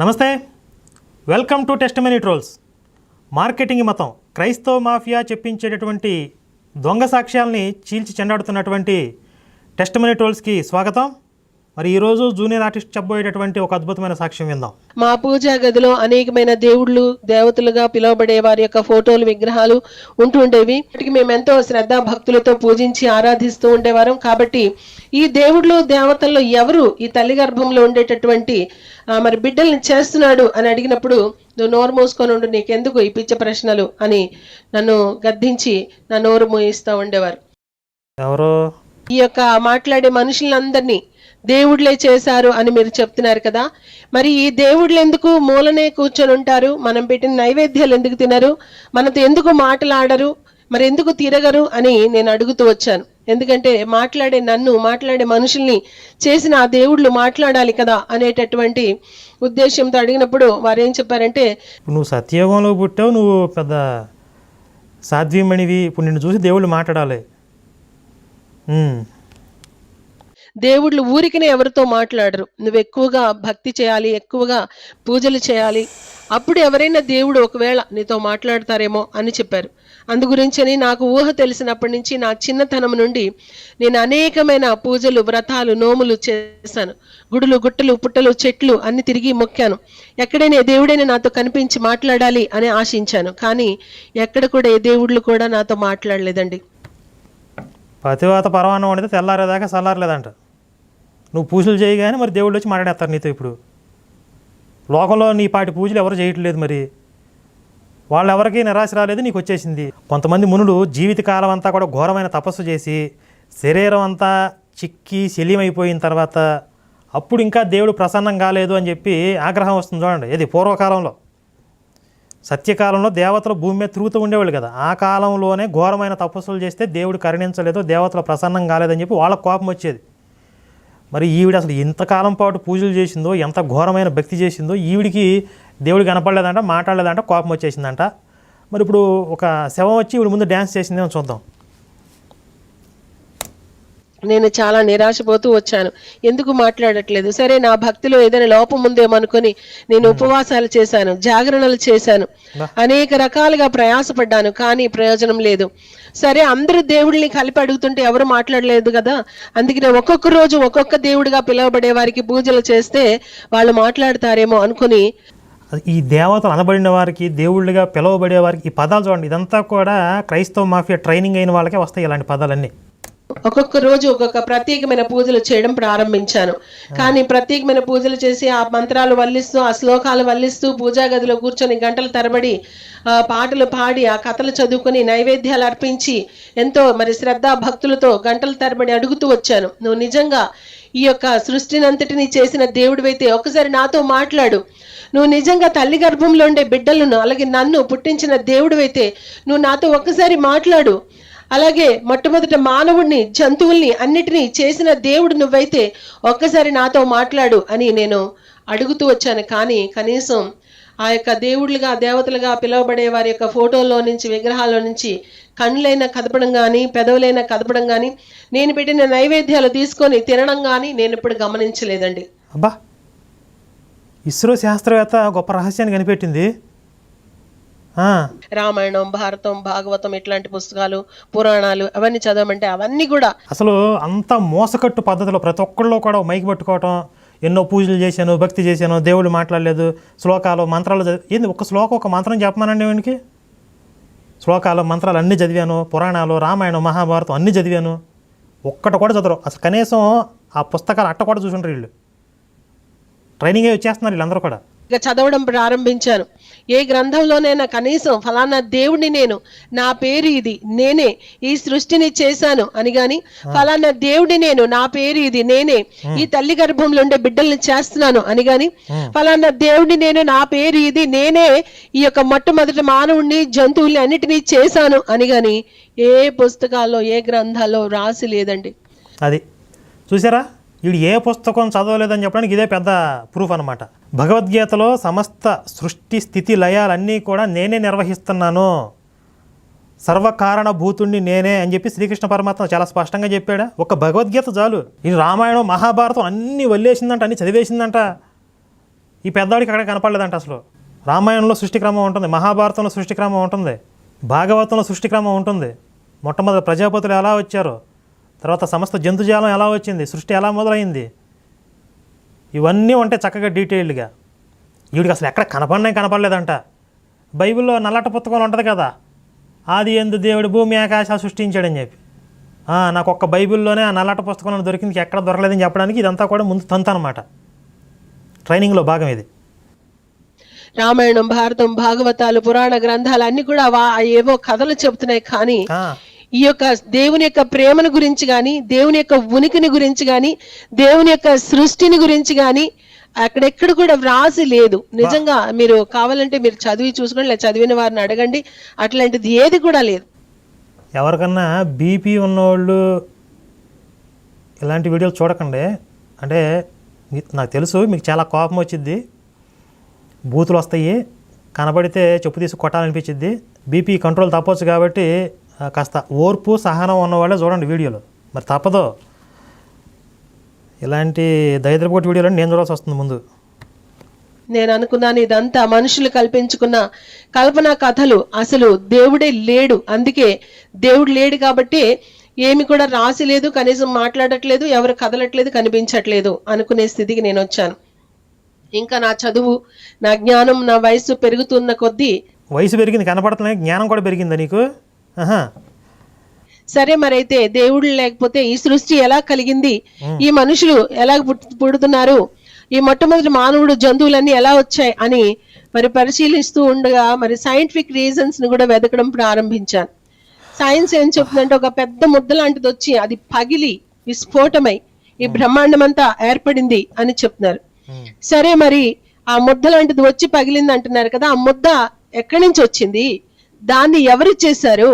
నమస్తే. Welcome to test money trolls marketing మతం క్రైస్తవ మాఫియా చెప్పించేటటువంటి దొంగ సాక్ష్యాల్ని చీల్చి చెండాడుతున్నటువంటి టెస్ట్ మనీ ట్రోల్స్కి స్వాగతం. మరి ఈరోజు జూనియర్ ఆర్టిస్ట్ చెప్పబోయేటటువంటి ఒక అద్భుతమైన సాక్ష్యం విందాం. మా పూజా గదిలో అనేకమైన దేవుళ్ళు దేవతలుగా పిలువబడే వారి యొక్క ఫోటోలు విగ్రహాలు ఉంటుండేవి. వాటికి మేము ఎంతో శ్రద్ధ భక్తులతో పూజించి ఆరాధిస్తూ ఉండేవారం. కాబట్టి ఈ దేవుళ్ళు దేవతల్లో ఎవరు ఈ తల్లి గర్భంలో ఉండేటటువంటి మరి బిడ్డల్ని చేస్తున్నాడు అని అడిగినప్పుడు నువ్వు నోరు మూసుకొని ఉండు నీకెందుకు ఈ పిచ్చ ప్రశ్నలు అని నన్ను గద్దించి నా నోరు మూయిస్తూ ఉండేవారు. ఎవరో? ఈ యొక్క మాట్లాడే మనుషులందరినీ దేవుడులే చేశారు అని మీరు చెప్తున్నారు కదా. మరి ఈ దేవుళ్ళు ఎందుకు మూలనే కూర్చొని ఉంటారు? మనం పెట్టిన నైవేద్యాలు ఎందుకు తినరు? మనతో ఎందుకు మాటలాడరు? మరి ఎందుకు తిరగరు అని నేను అడుగుతూ వచ్చాను. ఎందుకంటే మాట్లాడే నన్ను మాట్లాడే మనుషుల్ని చేసిన ఆ దేవుళ్ళు మాట్లాడాలి కదా అనేటటువంటి ఉద్దేశంతో అడిగినప్పుడు వారు ఏం చెప్పారంటే నువ్వు సత్యోగంలో పుట్టావు నువ్వు పెద్ద సాధ్వీమణివి. ఇప్పుడు నిన్ను చూసి దేవుళ్ళు మాట్లాడాలి. దేవుళ్ళు ఊరికినే ఎవరితో మాట్లాడరు. నువ్వు ఎక్కువగా భక్తి చేయాలి ఎక్కువగా పూజలు చేయాలి. అప్పుడు ఎవరైనా దేవుడు ఒకవేళ నీతో మాట్లాడతారేమో అని చెప్పారు. అందు గురించని నాకు ఊహ తెలిసినప్పటి నుంచి నా చిన్నతనం నుండి నేను అనేకమైన పూజలు వ్రతాలు నోములు చేశాను. గుడులు గుట్టలు పుట్టలు చెట్లు అన్ని తిరిగి మొక్కాను. ఎక్కడైనా దేవుడైనా నాతో కనిపించి మాట్లాడాలి అని ఆశించాను. కానీ ఎక్కడ కూడా ఏ దేవుళ్ళు కూడా నాతో మాట్లాడలేదండి. పతివాత పరమాన్నం వండితే తెల్లారేదాకా చల్లారలేదంట నువ్వు పూజలు చేయగానే మరి దేవుళ్ళు వచ్చి మాట్లాడేస్తారు నీతో ఇప్పుడు. లోకంలో నీ పాటి పూజలు ఎవరు చేయట్లేదు మరి. వాళ్ళు ఎవరికీ నిరాశ రాలేదు నీకు వచ్చేసింది. కొంతమంది మునులు జీవితకాలం అంతా కూడా ఘోరమైన తపస్సు చేసి శరీరం అంతా చిక్కి శల్యమైపోయిన తర్వాత అప్పుడు ఇంకా దేవుడు ప్రసన్నం కాలేదు అని చెప్పి ఆగ్రహం వస్తుంది చూడండి. ఇది పూర్వకాలంలో. సత్యకాలంలో దేవతలు భూమి మీద తిరుగుతూ ఉండేవాళ్ళు కదా. ఆ కాలంలోనే ఘోరమైన తపస్సులు చేస్తే దేవుడు కరుణించలేదు దేవతలు ప్రసన్నం కాలేదని చెప్పి వాళ్ళకు కోపం వచ్చేది. మరి ఈవిడ అసలు ఎంతకాలం పాటు పూజలు చేసిందో ఎంత ఘోరమైన భక్తి చేసిందో ఈవిడికి దేవుడు కనపడలేదంట మాట్లాడలేదంట కోపం వచ్చేసిందంట. మరి ఇప్పుడు ఒక శవం వచ్చి ఈవిడ ముందు డ్యాన్స్ చేసిందేమో చూద్దాం. నేను చాలా నిరాశపోతూ వచ్చాను. ఎందుకు మాట్లాడట్లేదు? సరే నా భక్తిలో ఏదైనా లోపం ఉందేమో అనుకుని నేను ఉపవాసాలు చేశాను జాగరణలు చేశాను. అనేక రకాలుగా ప్రయాసపడ్డాను కానీ ప్రయోజనం లేదు. సరే అందరు దేవుళ్ళని కలిపి అడుగుతుంటే ఎవరు మాట్లాడలేదు కదా? అందుకనే ఒక్కొక్క రోజు ఒక్కొక్క దేవుడిగా పిలువబడే వారికి పూజలు చేస్తే వాళ్ళు మాట్లాడతారేమో అనుకుని ఈ దేవతలు అనబడిన వారికి దేవుళ్ళుగా పిలువబడే వారికి ఈ పదాలు చూడండి. ఇదంతా కూడా క్రైస్తవ మాఫియా ట్రైనింగ్ అయిన వాళ్ళకే వస్తాయి ఇలాంటి పదాలన్నీ. ఒక్కొక్క రోజు ఒక్కొక్క ప్రత్యేకమైన పూజలు చేయడం ప్రారంభించాను. కానీ ప్రత్యేకమైన పూజలు చేసి ఆ మంత్రాలు వల్లిస్తూ ఆ శ్లోకాలు వల్లిస్తూ పూజా గదిలో కూర్చొని గంటల తరబడి ఆ పాటలు పాడి ఆ కథలు చదువుకొని నైవేద్యాలు అర్పించి ఎంతో మరి శ్రద్ధ భక్తులతో గంటల తరబడి అడుగుతూ వచ్చాను. నువ్వు నిజంగా ఈ యొక్క సృష్టినంతటిని చేసిన దేవుడివైతే ఒకసారి నాతో మాట్లాడు. నువ్వు నిజంగా తల్లి గర్భంలో ఉండే బిడ్డలను అలాగే నన్ను పుట్టించిన దేవుడివైతే నువ్వు నాతో ఒక్కసారి మాట్లాడు. అలాగే మొట్టమొదట మానవుడిని జంతువుల్ని అన్నిటినీ చేసిన దేవుడు నువ్వైతే ఒక్కసారి నాతో మాట్లాడు అని నేను అడుగుతూ వచ్చాను. కానీ కనీసం ఆ యొక్క దేవుళ్ళుగా దేవతలుగా పిలువబడే వారి యొక్క ఫోటోల్లో నుంచి విగ్రహాల్లో నుంచి కళ్ళైనా కదపడం కానీ పెదవులైనా కదపడం కానీ నేను పెట్టిన నైవేద్యాలు తీసుకొని తినడం కానీ నేను ఇప్పుడు గమనించలేదండి. అబ్బా! ఇస్రో శాస్త్రవేత్త గొప్ప రహస్యాన్ని కనిపెట్టింది. రామాయణం భారతం భాగవతం ఇట్లాంటి పుస్తకాలు పురాణాలు అవన్నీ చదవమంటే అవన్నీ కూడా అసలు అంత మోసకట్టు పద్ధతిలో ప్రతి ఒక్కళ్ళు కూడా మైకి పట్టుకోవటం ఎన్నో పూజలు చేశాను భక్తి చేశాను దేవుడు మాట్లాడలేదు శ్లోకాలు మంత్రాలు ఏంది ఒక శ్లోకం ఒక మంత్రం చెప్పమానండి వానికి? శ్లోకాలు మంత్రాలు అన్నీ చదివాను పురాణాలు రామాయణం మహాభారతం అన్నీ చదివాను. ఒక్కటి కూడా చదవరు. అసలు కనీసం ఆ పుస్తకాలు అట్ట కూడా చూసుంటారు వీళ్ళు. ట్రైనింగ్ వచ్చేస్తున్నారు వీళ్ళందరూ కూడా. ఇక చదవడం ప్రారంభించాను. ఏ గ్రంథంలోనైనా కనీసం ఫలానా దేవుడిని నేను నా పేరు ఇది నేనే ఈ సృష్టిని చేశాను అని గాని ఫలానా దేవుడి నేను నా పేరు ఇది నేనే ఈ తల్లి గర్భంలో ఉండే బిడ్డల్ని చేస్తున్నాను అని గాని ఫలానా దేవుడి నేను నా పేరు ఇది నేనే ఈ యొక్క మొట్టమొదటి మానవుడిని జంతువుల్ని అన్నిటినీ చేశాను అని గాని ఏ పుస్తకాల్లో ఏ గ్రంథాల్లో రాసి లేదండి. అది చూసారా? వీడు ఏ పుస్తకం చదవలేదని చెప్పడానికి ఇదే పెద్ద ప్రూఫ్ అనమాట భగవద్గీతలో సమస్త సృష్టి స్థితి లయాలన్నీ కూడా నేనే నిర్వహిస్తున్నాను. సర్వకారణభూతుణ్ణి నేనే అని చెప్పి శ్రీకృష్ణ పరమాత్మ చాలా స్పష్టంగా చెప్పాడా. ఒక భగవద్గీత చాలు. ఈ రామాయణం మహాభారతం అన్నీ వల్లేసిందంట అన్నీ చదివేసిందంట. ఈ పెద్దవాడికి అక్కడ కనపడలేదంట అసలు. రామాయణంలో సృష్టిక్రమం ఉంటుంది మహాభారతంలో సృష్టి క్రమం ఉంటుంది భాగవతంలో సృష్టి క్రమం ఉంటుంది. మొట్టమొదటి ప్రజాపతులు ఎలా వచ్చారో? తర్వాత సమస్త జంతుజాలం ఎలా వచ్చింది? సృష్టి ఎలా మొదలైంది? ఇవన్నీ ఉంటాయి చక్కగా డీటెయిల్డ్గా. వీడికి అసలు ఎక్కడ కనపడినా కనపడలేదంట. బైబిల్లో నల్లట పుస్తకంలో ఉంటుంది కదా ఆది ఎందు దేవుడు భూమి ఆకాశ సృష్టించాడని చెప్పి. నాకు ఒక్క బైబిల్లోనే ఆ నల్లట పుస్తకంలో దొరికింది ఎక్కడ దొరకలేదని చెప్పడానికి ఇదంతా కూడా ముందు తంతు అనమాట ట్రైనింగ్లో భాగం ఇది. రామాయణం భారతం భాగవతాలు పురాణ గ్రంథాలు అన్ని కూడా ఏవో కథలు చెబుతున్నాయి కానీ ఈ యొక్క దేవుని యొక్క ప్రేమను గురించి కానీ దేవుని యొక్క ఉనికిని గురించి కానీ దేవుని యొక్క సృష్టిని గురించి కానీ అక్కడెక్కడ కూడా వ్రాసి లేదు. నిజంగా మీరు కావాలంటే మీరు చదివి చూసుకోండి లేదా చదివిన వారిని అడగండి. అట్లాంటిది ఏది కూడా లేదు. ఎవరికన్నా బీపీ ఉన్నవాళ్ళు ఇలాంటి వీడియోలు చూడకండి. అంటే మీ- నాకు తెలుసు మీకు చాలా కోపం వచ్చింది బూతులు వస్తాయి కనబడితే చెప్పు తీసి కొట్టాలనిపించింది బీపీ కంట్రోల్ తప్పవచ్చు కాబట్టి కాస్త ఓర్పు సహనం ఉన్నవాళ్ళే చూడండి వీడియోలు. మరి తప్పదు. ఇలాంటి దరిద్రపోటు వీడియోలు నేను చూడాల్సి వస్తుంది ముందు. నేను అనుకున్నాను ఇదంతా మనుషులు కల్పించుకున్న కల్పనా కథలు. అసలు దేవుడే లేడు. అందుకే దేవుడు లేడు కాబట్టి ఏమి కూడా రాసి లేదు కనీసం మాట్లాడట్లేదు ఎవరు కదలట్లేదు కనిపించట్లేదు అనుకునే స్థితికి నేను వచ్చాను. ఇంకా నా చదువు నా జ్ఞానం నా వయసు పెరుగుతున్న కొద్దీ వయసు పెరిగింది కనపడుతున్నాయి జ్ఞానం కూడా పెరిగిందా నీకు? సరే మరైతే దేవుడు లేకపోతే ఈ సృష్టి ఎలా కలిగింది? ఈ మనుషులు ఎలా పుడుతున్నారు? ఈ మొట్టమొదటి మానవుడు జంతువులన్నీ ఎలా వచ్చాయి అని మరి పరిశీలిస్తూ ఉండగా మరి సైంటిఫిక్ రీజన్స్ని కూడా వెతకడం ప్రారంభించాను సైన్స్ ఏం చెప్తుందంటే ఒక పెద్ద ముద్ద లాంటిది వచ్చి అది పగిలి విస్ఫోటమై ఈ బ్రహ్మాండం అంతా ఏర్పడింది అని చెప్తున్నారు. సరే మరి ఆ ముద్ద లాంటిది వచ్చి పగిలింది అంటున్నారు కదా ఆ ముద్ద ఎక్కడి నుంచి వచ్చింది? దాన్ని ఎవరు చేశారు?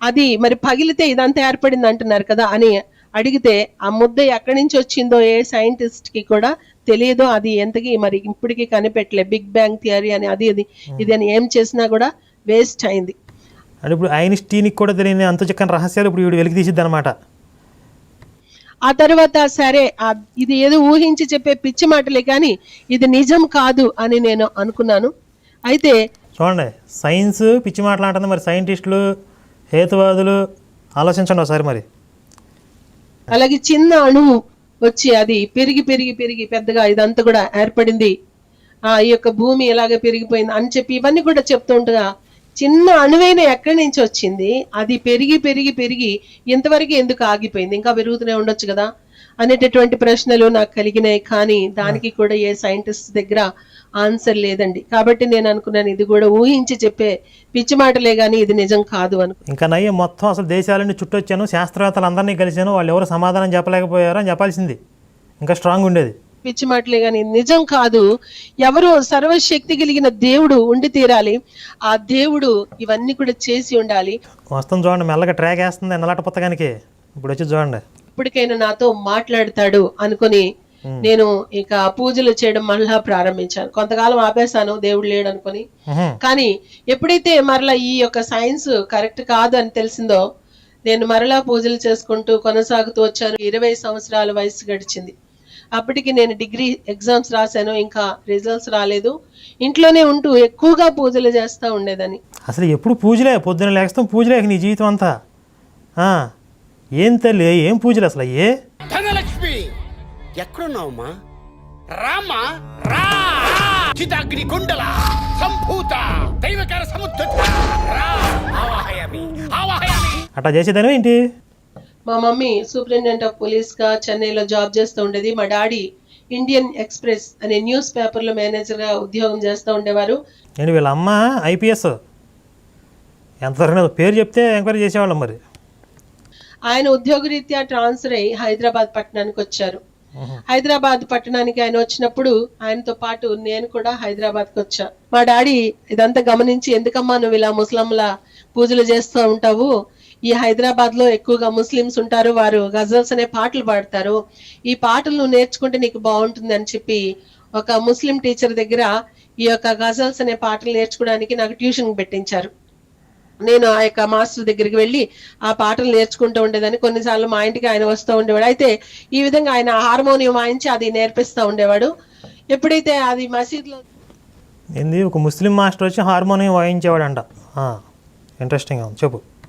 అది మరి పగిలితే ఇదంతా ఏర్పడింది అంటున్నారు కదా అని అడిగితే ఆ ముద్ద ఎక్కడి నుంచి వచ్చిందో ఏ సైంటిస్ట్కి కూడా తెలియదు. అది ఎంతకి మరి ఇప్పటికీ కనిపెట్టలే. బిగ్ బ్యాంగ్ థియరీ అని అది ఇది. ఇది అని ఏం చేసినా కూడా వేస్ట్ అయింది. అంటే ఇప్పుడు ఐన్స్టీన్కి కూడా తెలియని అంత చిక్కని రహస్యాలు ఇప్పుడు వీడు వెలికి తీసిద్ది అనమాట ఆ తర్వాత సరే ఇది ఏదో ఊహించి చెప్పే పిచ్చి మాటలే కానీ ఇది నిజం కాదు అని నేను అనుకున్నాను. అయితే చూడండి సైన్స్ పిచ్చి మాట్లాడుతుంది మరి సైంటిస్టులు హేతువాదులు ఆలోచించండి ఒకసారి మరి. అలాగే చిన్న అణువు వచ్చి అది పెరిగి పెరిగి పెరిగి పెద్దగా ఇదంతా కూడా ఏర్పడింది. ఆ ఈ యొక్క భూమి ఎలాగ పెరిగిపోయింది అని చెప్పి ఇవన్నీ కూడా చెప్తుండగా చిన్న అణువైన ఎక్కడి నుంచి వచ్చింది? అది పెరిగి పెరిగి పెరిగి ఇంతవరకు ఎందుకు ఆగిపోయింది? ఇంకా పెరుగుతూనే ఉండొచ్చు కదా అనేటటువంటి ప్రశ్నలు నాకు కలిగినాయి. కానీ దానికి కూడా ఏ సైంటిస్ట్ దగ్గర ఆన్సర్ లేదండి. కాబట్టి నేను అనుకున్నాను ఇది కూడా ఊహించి చెప్పే పిచ్చి మాటలే గాని ఇది నిజం కాదు అను ఇంకా నయ్య మొత్తం అసలు దేశాలన్నీ చుట్టొచ్చాను శాస్త్రవేత్తలు అందరినీ కలిశాను వాళ్ళు ఎవరు సమాధానం చెప్పలేకపోయారు అని చెప్పాల్సింది. ఇంకా స్ట్రాంగ్ ఉండేది. పిచ్చి మాటలే కానీ నిజం కాదు. ఎవరు సర్వశక్తి కలిగిన దేవుడు ఉండి తీరాలి. ఆ దేవుడు ఇవన్నీ కూడా చేసి ఉండాలి. వస్తుంది చూడండి మెల్లగా ట్రాక్ వేస్తుంది ఎన్నలాట పుస్తకానికి. ఇప్పుడు వచ్చి చూడండి. ఇప్పటికైనా నాతో మాట్లాడతాడు అనుకొని నేను ఇక పూజలు చేయడం మళ్ళా ప్రారంభించాను. కొంతకాలం ఆపేశాను దేవుడు లేడు అనుకొని. ఉహుం. కానీ ఎప్పుడైతే మరలా ఈ యొక్క సైన్స్ కరెక్ట్ కాదు అని తెలిసిందో నేను మరలా పూజలు చేసుకుంటూ కొనసాగుతూ వచ్చాను. ఇరవై సంవత్సరాల వయసు గడిచింది. అప్పటికి నేను డిగ్రీ ఎగ్జామ్స్ రాశాను ఇంకా రిజల్ట్స్ రాలేదు. ఇంట్లోనే ఉంటూ ఎక్కువగా పూజలు చేస్తూ ఉండేదని అసలు ఎప్పుడు పూజలే? పొద్దున లేస్తాం పూజలే నీ జీవితం అంతా. ఏం తల్లి ఏం పూజలు అసలు ఏ ఎక్కడున్నావమ్మా? రామ్మా రా! చితాగ్ని కుండల సంభూత దైవకార రా ఆవాహయామి ఆవాహయామి. అట్లా చేసేదాని ఏంటి? మా మమ్మీ సూపరింటెండెంట్ ఆఫ్ పోలీస్గా చెన్నైలో జాబ్ చేస్తూ ఉండేది. మా డాడీ ఇండియన్ ఎక్స్ప్రెస్ అనే న్యూస్ పేపర్లో మేనేజర్గా ఉద్యోగం చేస్తూ ఉండేవారు. ఏంటి వీళ్ళ అమ్మ ఐపీఎస్? ఎంత పేరు చెప్తే ఎంక్వైరీ చేసేవాళ్ళం మరి. ఆయన ఉద్యోగరీత్యా ట్రాన్స్ఫర్ అయ్యి హైదరాబాద్ పట్టణానికి వచ్చారు. హైదరాబాద్ పట్టణానికి ఆయన వచ్చినప్పుడు ఆయనతో పాటు నేను కూడా హైదరాబాద్కి వచ్చా. మా డాడీ ఇదంతా గమనించి ఎందుకమ్మా నువ్వు ఇలా ముస్లింల పూజలు చేస్తూ ఉంటావు? ఈ హైదరాబాద్లో ఎక్కువగా ముస్లిమ్స్ ఉంటారు వారు గజల్స్ అనే పాటలు పాడతారు. ఈ పాటలు నువ్వు నేర్చుకుంటే నీకు బాగుంటుంది అని చెప్పి ఒక ముస్లిం టీచర్ దగ్గర ఈ యొక్క గజల్స్ అనే పాటలు నేర్చుకోవడానికి నాకు ట్యూషన్ పెట్టించారు. నేను ఆ యొక్క మాస్టర్ దగ్గరికి వెళ్ళి ఆ పాటలు నేర్చుకుంటూ ఉండేదాన్ని. కొన్నిసార్లు మా ఇంటికి ఆయన వస్తూ ఉండేవాడు. అయితే ఈ విధంగా ఆయన హార్మోనియం వాయించి అది నేర్పిస్తూ ఉండేవాడు. ఎప్పుడైతే అది మసీద్లో ఏంది? ఒక ముస్లిం మాస్టర్ వచ్చి హార్మోనియం వాయించేవాడంట. ఇంట్రెస్టింగ్ చెప్పు.